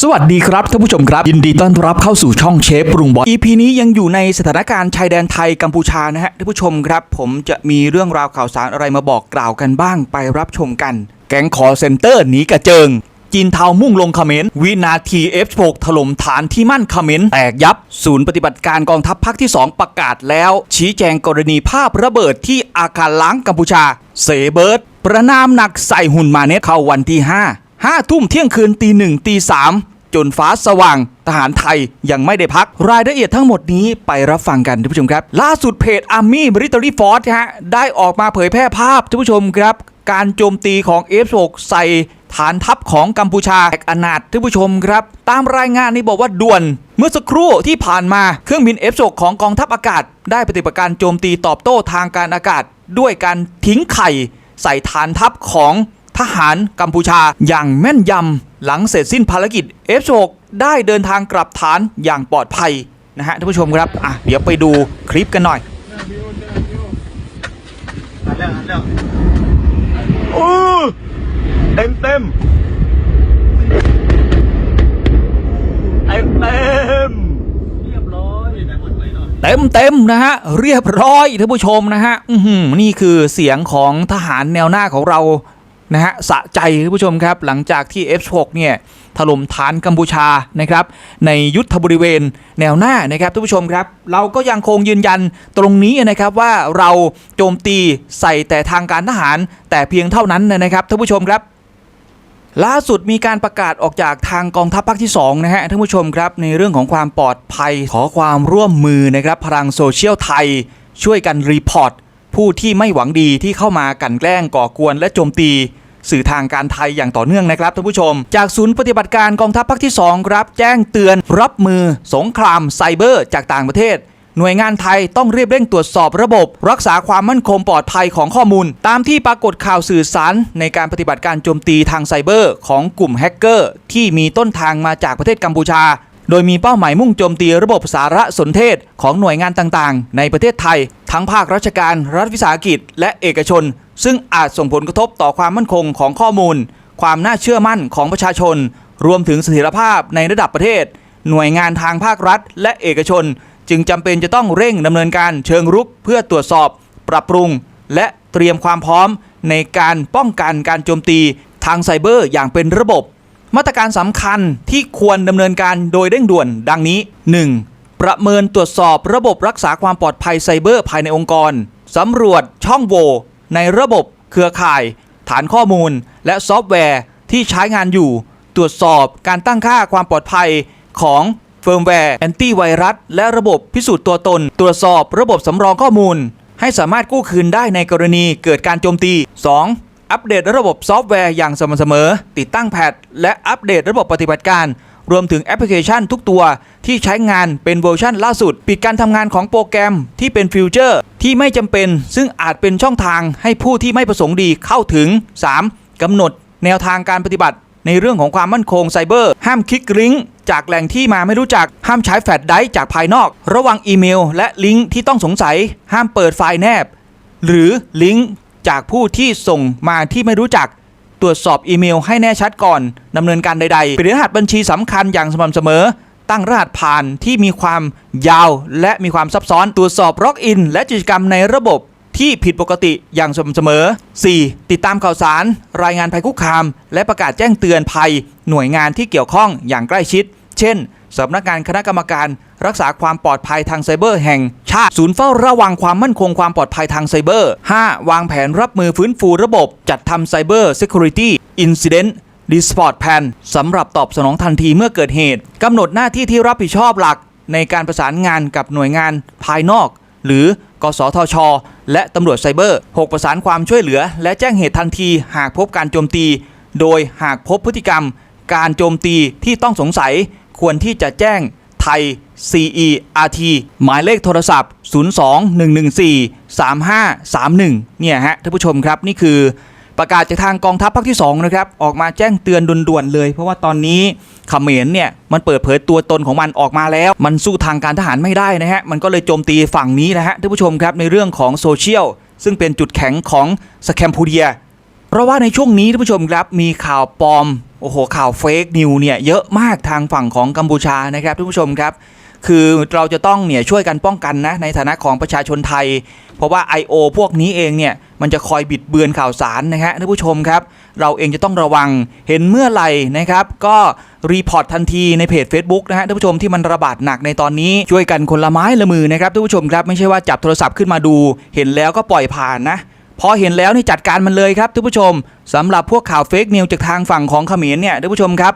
สวัสดีครับท่านผู้ชมครับ ยินดีต้อนรับเข้าสู่ช่องเชฟปรุงบอล EP นี้ยังอยู่ในสถานการณ์ชายแดนไทยกัมพูชานะฮะท่านผู้ชมครับ ผมจะมีเรื่องราวข่าวสารอะไรมาบอกกล่าวกันบ้างไปรับชมกัน แก๊งคอเซ็นเตอร์หนีกระเจิง จีนเทามุ่งลงเขมรวินาที F6 ถล่มฐานที่มั่นเขมรแตกยับ ศูนย์ปฏิบัติการกองทัพภาคที่ 2 ประกาศแล้ว ชี้แจงกรณีภาพระเบิดที่อาคารล้างกัมพูชา เสเบิร์ดประนามหนักใส่หุ่นมาเนตเข้าวันที่ 5 5ทุ่มเที่ยงคืนตีหนึ่งตีสามจนฟ้าสว่าง ทหารไทยยังไม่ได้พัก รายละเอียดทั้งหมดนี้ไปรับฟังกันท่านผู้ชมครับ ล่าสุดเพจ Army Military Force ฮะได้ออกมาเผยแพร่ภาพท่านผู้ชมครับ การโจมตีของ F6 ใส่ฐานทัพของกัมพูชาแตกอนาถท่านผู้ชมครับ ตามรายงานนี้บอกว่าด่วน เมื่อสักครู่ที่ผ่านมาเครื่องบิน F6 ของกองทัพอากาศ ได้ปฏิบัติการโจมตีตอบโต้ทางการอากาศ ด้วยการทิ้งไข่ ใส่ฐานทัพของ ทหารกัมพูชาอย่างแม่นยำ หลังเสร็จสิ้นภารกิจ F16 ได้เดินทางกลับฐานอย่างปลอดภัยนะฮะท่านผู้ชมครับอะเดี๋ยวไปดูคลิปกันหน่อยหันแล้วหันแล้วเออเต็มเต็มเต็มเต็มเรียบร้อยนะหมดเลยเนาะเต็มเต็มๆนะฮะเรียบร้อยท่านผู้ชมนะฮะอื้อหือนี่คือเสียงของทหารแนวหน้าของเรา นะฮะสะใจท่านผู้ชมครับ หลังจากที่ F6 เนี่ยถล่มฐานกัมพูชานะครับในยุทธบริเวณแนวหน้านะครับท่านผู้ชมครับ เราก็ยังคงยืนยันตรงนี้นะครับว่าเราโจมตีใส่แต่ทางการทหาร แต่เพียงเท่านั้นนะครับท่านผู้ชมครับล่าสุดมีการประกาศออกจากทางกองทัพภาคที่2นะฮะท่านผู้ชมครับในเรื่องของความปลอดภัยขอความร่วมมือนะครับพลังโซเชียลไทย ช่วยกันรีพอร์ตผู้ที่ไม่หวังดีที่เข้ามากันแกล้งก่อกวนและโจมตี สื่อทางการไทยอย่างต่อเนื่องนะครับท่านผู้ชม จากศูนย์ปฏิบัติการกองทัพภาคที่ 2 ครับ แจ้งเตือนรับมือ สงครามไซเบอร์จากต่างประเทศหน่วยงานไทยต้องรีบเร่งตรวจสอบระบบ รักษาความมั่นคงปลอดภัยของข้อมูล ตามที่ปรากฏข่าวสื่อสาร ในการปฏิบัติการโจมตีทางไซเบอร์ ของกลุ่มแฮกเกอร์ ที่มีต้นทางมาจากประเทศกัมพูชา โดยมีเป้าหมายมุ่งโจมตีระบบสารสนเทศของหน่วยงานต่างๆ ในประเทศไทย ทั้งภาคราชการรัฐวิสาหกิจ และเอกชน ซึ่งอาจส่งผลกระทบต่อความมั่นคงของข้อมูล ความน่าเชื่อมั่นของประชาชน รวมถึงเสถียรภาพในระดับประเทศ หน่วยงานทางภาครัฐ และเอกชน จึงจำเป็นจะต้องเร่งดำเนินการเชิงรุกเพื่อตรวจสอบ ปรับปรุง และเตรียมความพร้อมในการป้องกันการโจมตีทางไซเบอร์อย่างเป็นระบบ มาตรการสำคัญที่ควรดำเนินการโดยเร่งด่วน ดังนี้ 1. ประเมินตรวจสอบระบบรักษาความปลอดภัยไซเบอร์ภายในองค์กรสำรวจช่องโหว่ ในระบบเครือข่าย ฐานข้อมูล และซอฟต์แวร์ที่ใช้งานอยู่ ตรวจสอบการตั้งค่าความปลอดภัยของเฟิร์มแวร์แอนตี้ไวรัสและระบบพิสูจน์ตัวตน ตรวจสอบระบบสำรองข้อมูล ให้สามารถกู้คืนได้ในกรณีเกิดการโจมตี 2. อัปเดตระบบซอฟต์แวร์อย่างสม่ำเสมอ ติดตั้งแพทและอัปเดตระบบปฏิบัติการรวมถึงแอปพลิเคชันทุกตัวที่ใช้งานเป็นเวอร์ชันล่าสุด ปิดการทำงานของโปรแกรมที่เป็นฟิวเจอร์ ที่ไม่จำเป็น ซึ่งอาจเป็นช่องทางให้ผู้ที่ไม่ประสงค์ดีเข้าถึง 3. กำหนดแนวทางการปฏิบัติ ในเรื่องของความมั่นคงไซเบอร์ ห้ามคลิกลิงก์จากแหล่งที่มาไม่รู้จัก ห้ามใช้แฟลชไดร์จากภายนอก ระวังอีเมล และลิงก์ที่ต้องสงสัย ห้ามเปิดไฟล์แนบ หรือลิงก์จากผู้ที่ส่งมาที่ไม่รู้จัก ตรวจสอบอีเมลให้แน่ชัดก่อนดำเนินการใดๆปิดรหัสบัญชีสำคัญอย่างสม่ำเสมอ ตั้งรหัสผ่านที่มีความยาวและมีความซับซ้อนตรวจสอบล็อกอิน และกิจกรรมในระบบที่ผิดปกติอย่างสม่ำเสมอ 4. ติดตามข่าวสาร รายงานภัยคุกคาม และประกาศแจ้งเตือนภัย หน่วยงานที่เกี่ยวข้องอย่างใกล้ชิด เช่นสำนักงานคณะกรรมการ รักษาความปลอดภัยทางไซเบอร์แห่ง ชาติศูนย์เฝ้าระวังความมั่นคงความปลอดภัยทางไซเบอร์ 5. วางแผนรับมือฟื้นฟูระบบ จัดทำไซเบอร์ Security Incident Response Plan สำหรับตอบสนองทันทีเมื่อเกิดเหตุกำหนดหน้าที่ที่รับผิดชอบหลัก ในการประสานงานกับหน่วยงานภายนอก หรือกสทช และตำรวจไซเบอร์ 6 ประสานความช่วยเหลือ และแจ้งเหตุทันทีหากพบการโจมตี โดยหากพบพฤติกรรม การโจมตีที่ต้องสงสัย ควรที่จะแจ้งไทย CERT หมายเลขโทรศัพท์ 021143531 เนี่ยฮะท่านผู้ชมครับนี่คือ ประกาศจากทางกองทัพภาคที่2นะครับออกมาแจ้งเตือนด่วนๆเลย เพราะว่าตอนนี้เขมรเนี่ยมันเปิดเผยตัวตนของมันออกมาแล้ว มันสู้ทางการทหารไม่ได้นะฮะมันก็เลยโจมตีฝั่งนี้นะฮะท่านผู้ชมครับในเรื่องของโซเชียลซึ่งเป็นจุดแข็งของสแคมพูเดียเพราะว่าในช่วงนี้ท่านผู้ชมครับมีข่าวปลอมโอ้โหข่าวเฟกนิวเนี่ยเยอะมากทางฝั่งของกัมพูชานะครับท่านผู้ชมครับ คือเราจะต้องเนี่ยช่วยกันป้องกันนะในฐานะของประชาชนไทย เพราะว่า I.O. พวกนี้เองเนี่ย มันจะคอยบิดเบือนข่าวสารนะฮะท่านผู้ชมครับ เราเองจะต้องระวังเห็นเมื่อไหร่นะครับ ก็รีพอร์ตทันทีในเพจ Facebook นะฮะท่านผู้ชมที่มันระบาดหนักในตอนนี้ช่วยกันคนละไม้ละมือนะครับท่านผู้ชมครับไม่ใช่ว่าจับโทรศัพท์ขึ้นมาดู เห็นแล้วก็ปล่อยผ่านนะพอเห็นแล้วนี่จัดการมันเลยครับท่านผู้ชมสำหรับพวกข่าวเฟกนิวจากทางฝั่งของเขมรเนี่ยท่านผู้ชมครับ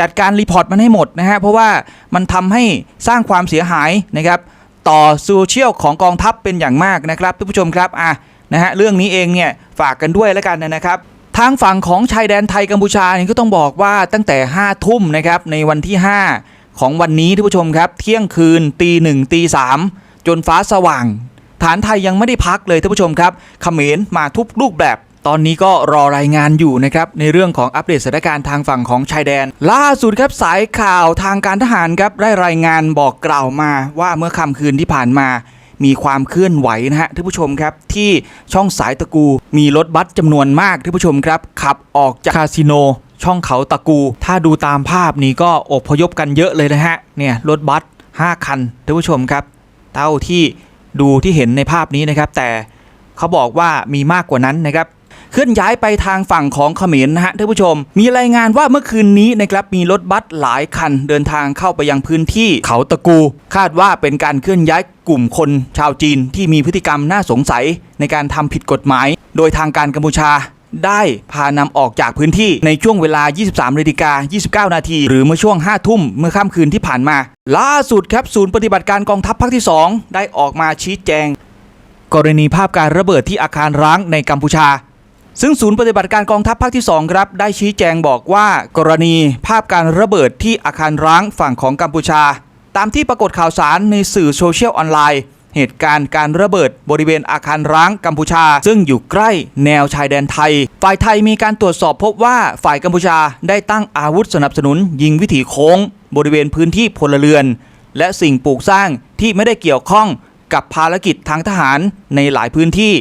จัดการรีพอร์ตมันให้หมดนะฮะเพราะว่ามันทำให้สร้างความเสียหายนะครับต่อโซเชียลของกองทัพเป็นอย่างมากนะครับท่านผู้ชมครับอะ นะฮะเรื่องนี้เองเนี่ยฝากกันด้วยแล้วกันนะครับทางฝั่งของชายแดนไทยกัมพูชาเนี่ยก็ต้องบอกว่าตั้งแต่ 5 ทุ่มนะครับในวันที่ 5 ของวันนี้ท่านผู้ชมครับ เที่ยงคืนตีหนึ่งตีสามจนฟ้าสว่าง ฐานไทยยังไม่ได้พักเลยท่านผู้ชมครับเขมรมาทุกรูปแบบ ตอนนี้ก็รอรายงานอยู่นะครับในเรื่องของอัปเดตสถานการณ์ทางฝั่งของชายแดน ล่าสุดครับสายข่าวทางการทหารครับได้รายงานบอกกล่าวมาว่าเมื่อค่ำคืนที่ผ่านมา มีความเคลื่อนไหวนะฮะท่านผู้ชมครับที่ช่องสายตะกูมีรถบัสจำนวนมากท่านผู้ชมครับ ขับออกจากคาสิโนช่องเขาตะกู ถ้าดูตามภาพนี้ก็อพยพกันเยอะเลยนะฮะเนี่ยรถบัส5คันท่านผู้ชมครับ เท่าที่ดูที่เห็นในภาพนี้นะครับ แต่เขาบอกว่ามีมากกว่านั้นนะครับ เคลื่อนย้ายไปทางฝั่งของเขมรนะฮะท่านผู้ชม มีรายงานว่าเมื่อคืนนี้นะครับมีรถบัสหลายคันเดินทางเข้าไปยังพื้นที่เขาตะกู คาดว่าเป็นการเคลื่อนย้ายกลุ่มคนชาวจีนที่มีพฤติกรรมน่าสงสัยในการทำผิดกฎหมาย โดยทางการกัมพูชาได้พานำออกจากพื้นที่ในช่วงเวลา 23นาฬิกา29 นาที หรือเมื่อช่วง 5 ทุ่มเมื่อค่ำคืนที่ผ่านมา ล่าสุดครับศูนย์ปฏิบัติการกองทัพภาคที่ 2 ได้ออกมาชี้แจง กรณีภาพการระเบิดที่อาคารร้างในกัมพูชา ซึ่งศูนย์ปฏิบัติการกองทัพภาคที่ 2 ครับ ได้ชี้แจงบอกว่า กรณีภาพการระเบิดที่อาคารร้างฝั่งของกัมพูชา ตามที่ปรากฏข่าวสารในสื่อโซเชียลออนไลน์ เหตุการณ์การระเบิดบริเวณอาคารร้างกัมพูชา ซึ่งอยู่ใกล้แนวชายแดนไทย ฝ่ายไทยมีการตรวจสอบพบว่าฝ่ายกัมพูชาได้ตั้งอาวุธสนับสนุน ยิงวิถีโค้ง บริเวณพื้นที่พลเรือน และสิ่งปลูกสร้างที่ไม่ได้เกี่ยวข้องกับภารกิจทางทหารในหลายพื้นที่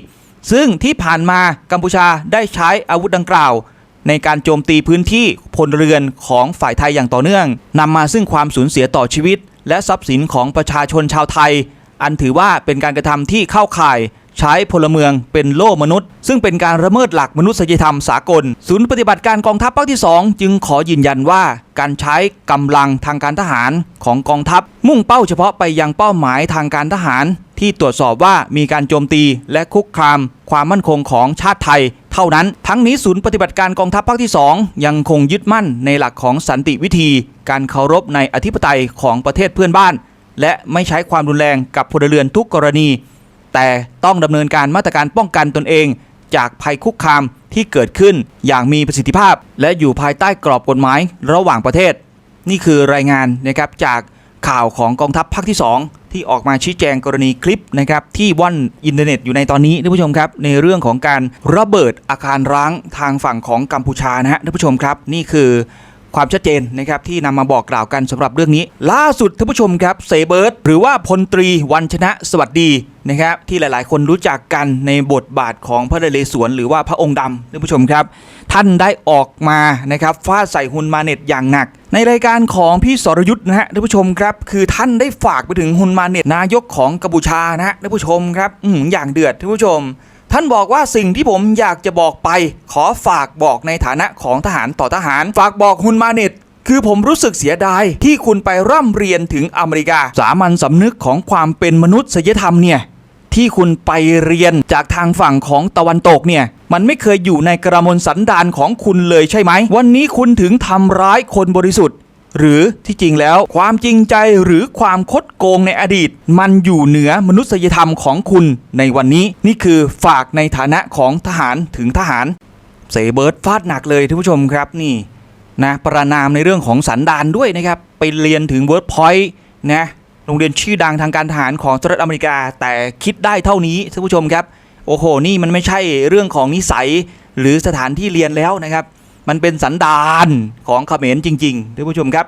ซึ่งที่ผ่านมากัมพูชาได้ใช้อาวุธดังกล่าว ในการโจมตีพื้นที่พลเรือนของฝ่ายไทยอย่างต่อเนื่องนำมาซึ่งความสูญเสียต่อชีวิต และทรัพย์สินของประชาชนชาวไทย อันถือว่าเป็นการกระทำที่เข้าข่าย ใช้พลเมืองเป็นโล่มนุษย์ ซึ่งเป็นการละเมิดหลักมนุษยธรรมสากล ศูนย์ปฏิบัติการกองทัพภาคที่ 2 จึงขอยืนยันว่าการใช้กำลังทางการทหารของกองทัพ มุ่งเป้าเฉพาะไปยังเป้าหมายทางการทหาร ที่ตรวจสอบว่ามีการโจมตีและคุกคาม ความมั่นคงของชาติไทย เท่านั้น ทั้งนี้ศูนย์ปฏิบัติการกองทัพภาคที่ 2 ยังคงยึดมั่นในหลักของสันติวิธี การเคารพในอธิปไตยของประเทศเพื่อนบ้าน และไม่ใช้ความรุนแรงกับพลเรือนทุกกรณี แต่ต้องดำเนินการมาตรการป้องกันตนเอง จากภัยคุกคามที่เกิดขึ้นอย่างมีประสิทธิภาพ และอยู่ภายใต้กรอบกฎหมายระหว่างประเทศ นี่คือรายงานนะครับจากข่าวของกองทัพภาคที่ 2 ที่ออกมาชี้แจงกรณีคลิปนะครับที่ว่อนอินเทอร์เน็ตอยู่ในตอนนี้ท่านผู้ชมครับ ในเรื่องของการระเบิดอาคารร้างทางฝั่งของกัมพูชานะฮะท่านผู้ชมครับ นี่คือ ความชัดเจนนะครับที่นำมาบอกกล่าวกันสำหรับเรื่องนี้ ล่าสุดท่านผู้ชมครับเซเบิร์ตหรือว่าพลตรีวันชนะสวัสดีนะครับที่หลายๆ คนรู้จักกันในบทบาทของพระนเรศวรหรือว่าพระองค์ดำท่านผู้ชมครับ ท่านได้ออกมานะครับฟาดใส่ฮุนมาเน็ตอย่างหนัก ในรายการของพี่สรยุทธ์นะฮะท่านผู้ชมครับ คือท่านได้ฝากไปถึงฮุนมาเน็ตนายกของกัมพูชานะฮะท่านผู้ชมครับอืมอย่างเดือดท่านผู้ชม ท่านบอกว่าสิ่งที่ผมอยากจะบอกไป ขอฝากบอกในฐานะของทหารต่อทหาร ฝากบอกฮุนมาเน็ตคือผมรู้สึกเสียดายที่คุณไปร่ำเรียนถึงอเมริกา สามัญสำนึกของความเป็นมนุษยธรรมเนี่ยที่คุณไปเรียนจากทางฝั่งของตะวันตกเนี่ย มันไม่เคยอยู่ในกระมวลสันดานของคุณเลยใช่ไหม วันนี้คุณถึงทำร้ายคนบริสุทธิ์ หรือที่จริงแล้วความจริงใจหรือความคดโกงในอดีต มันอยู่เหนือมนุษยธรรมของคุณในวันนี้นี่คือฝากในฐานะของทหารถึงทหารเสเบิร์ตฟาดหนักเลยท่านผู้ชมครับนี่นะประนามในเรื่องของสันดานด้วยนะครับไปเรียนถึงเวิร์ p พอยต์นะโรงเรียนชื่อดังทางการทหารของสหรัฐอเมริกา แต่คิดได้เท่านี้ท่านผู้ชมครับ โอ้โห นี่มันไม่ใช่เรื่องของนิสัยหรือสถานที่เรียนแล้วนะครับ มันเป็นสันดานของเขมรจริงๆท่านผู้ชมครับ